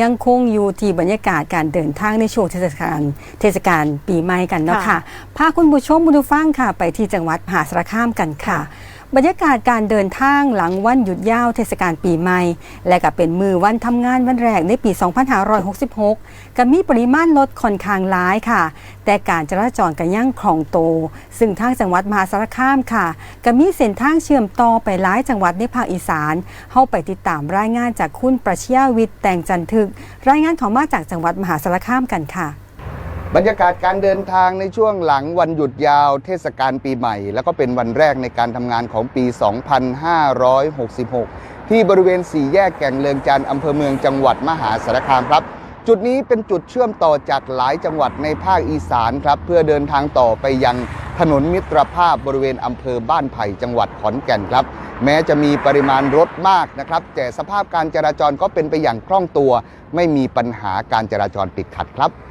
ยังคงอยู่ที่บรรยากาศการเดินทางในช่วงเทศกาลเทศกาลปีใหม่กันเนาะค่ะพาคุณผู้ชมคุณผู้ฟังค่ะ ไปที่จังหวัดมหาสารคามกันค่ะ บรรยากาศการเดินทางหลังวันหยุดยาวเทศกาลปีใหม่ และก็เป็นมือวันทำงานวันแรกในปี 2566 ก็มีปริมาณรถค่อนข้างหลายค่ะ แต่การจราจรก็ยังคล่องโต ซึ่งทางจังหวัดมหาสารคามค่ะก็มีเส้นทางเชื่อมต่อไปหลายจังหวัดในภาคอีสาน เข้าไปติดตามรายงานจากคุณประชยาวิทย์แต่งจันทึก รายงานของมาจากจังหวัดมหาสารคามกันค่ะ บรรยากาศการเดินทางในช่วงหลังวันหยุดยาวเทศกาลปีใหม่ แล้วก็เป็นวันแรกในการทำงานของปี 2566 ที่บริเวณสี่แยกแก่งเลืองจันทร์อำเภอเมืองจังหวัดมหาสารคามครับ จุดนี้เป็นจุดเชื่อมต่อจากหลายจังหวัดในภาคอีสานครับ เพื่อเดินทางต่อไปยังถนนมิตรภาพบริเวณอำเภอบ้านไผ่จังหวัดขอนแก่นครับ แม้จะมีปริมาณรถมากนะครับ แต่สภาพการจราจรก็เป็นไปอย่างคล่องตัว ไม่มีปัญหาการจราจรติดขัดครับ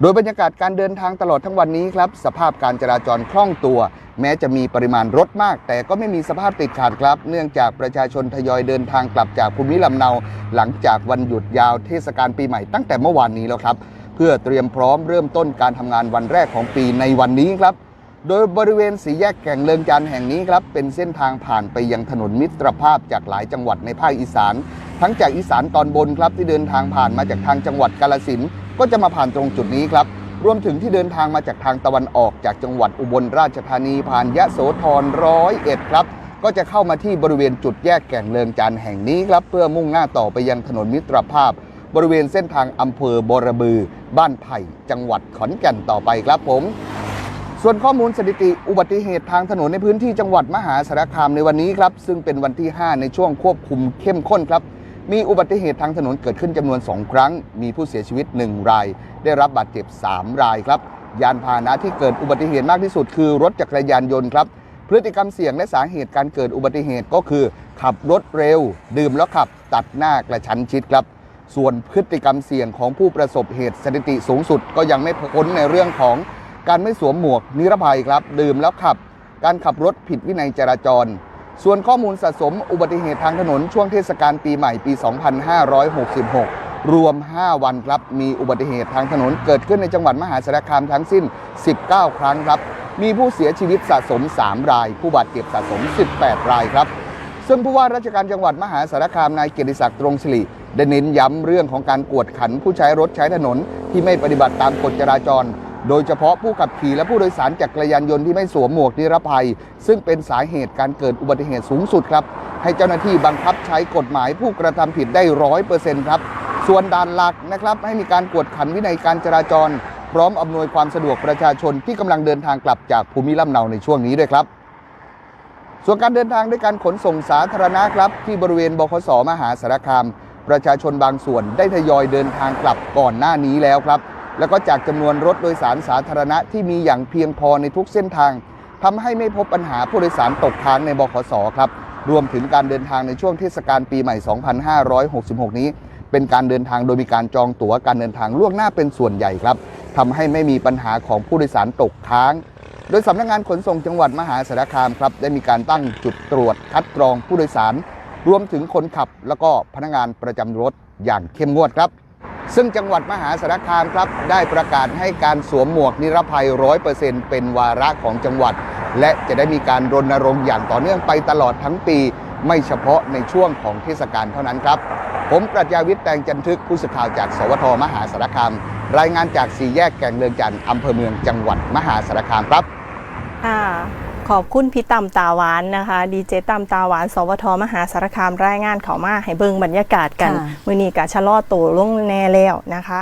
โดยบรรยากาศการเดินทางตลอดทั้งวันนี้ครับ สภาพการจราจรคล่องตัว แม้จะมีปริมาณรถมาก แต่ก็ไม่มีสภาพติดขัดครับ เนื่องจากประชาชนทยอยเดินทางกลับจากภูมิลำเนา หลังจากวันหยุดยาวเทศกาลปีใหม่ตั้งแต่เมื่อวานนี้แล้วครับ เพื่อเตรียมพร้อมเริ่มต้นการทำงานวันแรกของปีในวันนี้ครับโดยบริเวณสีแยกแก่งเลิงจันทร์แห่งนี้ครับ เป็นเส้นทางผ่านไปยังถนนมิตรภาพจากหลายจังหวัดในภาคอีสาน ทั้งจากอีสานตอนบนครับที่เดินทางผ่านมาจากทางจังหวัดกาลสิน ก็จะมาผ่านตรงจุดนี้ครับ รวมถึงที่เดินทางมาจากทางตะวันออกจากจังหวัดอุบลราชธานีผ่านยะโสธรร้อยเอ็ดครับ ก็จะเข้ามาที่บริเวณจุดแยกแก่งเลิงจันแห่งนี้ครับ เพื่อมุ่งหน้าต่อไปยังถนนมิตรภาพ บริเวณเส้นทางอำเภอบรบือ บ้านไผ่จังหวัดขอนแก่นต่อไปครับผมส่วนข้อมูลสถิติอุบัติเหตุทางถนนในพื้นที่จังหวัดมหาสารคามในวันนี้ครับ ซึ่งเป็นวันที่ 5 ในช่วงควบคุมเข้มข้นครับ มีอุบัติเหตุทางถนนเกิดขึ้นจำนวน 2 ครั้ง มีผู้เสียชีวิต 1 ราย ได้รับบาดเจ็บ 3 รายครับ ยานพาหนะที่เกิดอุบัติเหตุมากที่สุดคือรถจักรยานยนต์ครับ พฤติกรรมเสี่ยงและสาเหตุการเกิดอุบัติเหตุก็คือ ขับรถเร็ว ดื่มแล้วขับ ตัดหน้ากระชั้นชิดครับ ส่วนพฤติกรรมเสี่ยงของผู้ประสบเหตุสถิติสูงสุดก็ยังไม่พ้นในเรื่องของการไม่สวมหมวกนิรภัยครับ ดื่มแล้วขับ การขับรถผิดวินัยจราจร ส่วนข้อมูลสะสมอุบัติเหตุทางถนนช่วงเทศกาลปีใหม่ปี 2566 รวม 5 วันครับ มีอุบัติเหตุทางถนนเกิดขึ้นในจังหวัดมหาสารคามทั้งสิ้น 19 ครั้งครับ มีผู้เสียชีวิตสะสม 3 ราย ผู้บาดเจ็บสะสม 18 รายครับ ซึ่งผู้ว่าราชการจังหวัดมหาสารคามนายเกียรติศักดิ์ตรงศิริได้เน้นย้ำเรื่องของการกวดขันผู้ใช้รถใช้ถนนที่ไม่ปฏิบัติตามกฎจราจร โดยเฉพาะผู้ขับขี่และผู้โดยสารจักรยานยนต์ที่ไม่สวมหมวกนิรภัย ซึ่งเป็นสาเหตุการเกิดอุบัติเหตุสูงสุดครับ ให้เจ้าหน้าที่บังคับใช้กฎหมายผู้กระทำผิดได้ร้อยเปอร์เซ็นต์ครับ ส่วนด่านหลักนะครับให้มีการกวดขันวินัยการจราจร พร้อมอำนวยความสะดวกประชาชนที่กำลังเดินทางกลับจากภูมิลำเนาในช่วงนี้ด้วยครับส่วนการเดินทางด้วยการขนส่งสาธารณะครับ ที่บริเวณบขสมหาสารคาม ประชาชนบางส่วนได้ทยอยเดินทางกลับก่อนหน้านี้แล้วครับ แล้วก็จากจำนวนรถโดยสารสาธารณะที่มีอย่างเพียงพอในทุกเส้นทางทำให้ไม่พบปัญหาผู้โดยสารตกค้างในบขสครับ รวมถึงการเดินทางในช่วงเทศกาลปีใหม่ 2566 นี้ เป็นการเดินทางโดยมีการจองตั๋วการเดินทางล่วงหน้าเป็นส่วนใหญ่ครับทำให้ไม่มีปัญหาของผู้โดยสารตกค้าง โดยสำนักงานขนส่งจังหวัดมหาสารคามครับได้มีการตั้งจุดตรวจคัดกรองผู้โดยสาร รวมถึงคนขับ แล้วก็พนักงานประจำรถอย่างเข้มงวดครับ ซึ่งจังหวัดมหาสารคามครับได้ประกาศให้การสวมหมวกนิรภัย 100%เป็นวาระของจังหวัด และจะได้มีการรณรงค์อย่างต่อเนื่องไปตลอดทั้งปี ไม่เฉพาะในช่วงของเทศกาลเท่านั้นครับ ผมปรัชญาวิทย์แตงจันทึกผู้สื่อข่าวจากสวทมหาสารคาม รายงานจากสี่แยกแก่งเลืองจันทร์อำเภอเมืองจังหวัดมหาสารคามครับค่ะ ขอบคุณพี่ตั้มตาหวานนะคะ ดีเจตั้มตาหวาน สวทมหาสารคามรายงานเขามาให้เบิ่งบรรยากาศกัน ค่ะ มือนี้กะชะลอตัวลงแน่แล้วนะคะ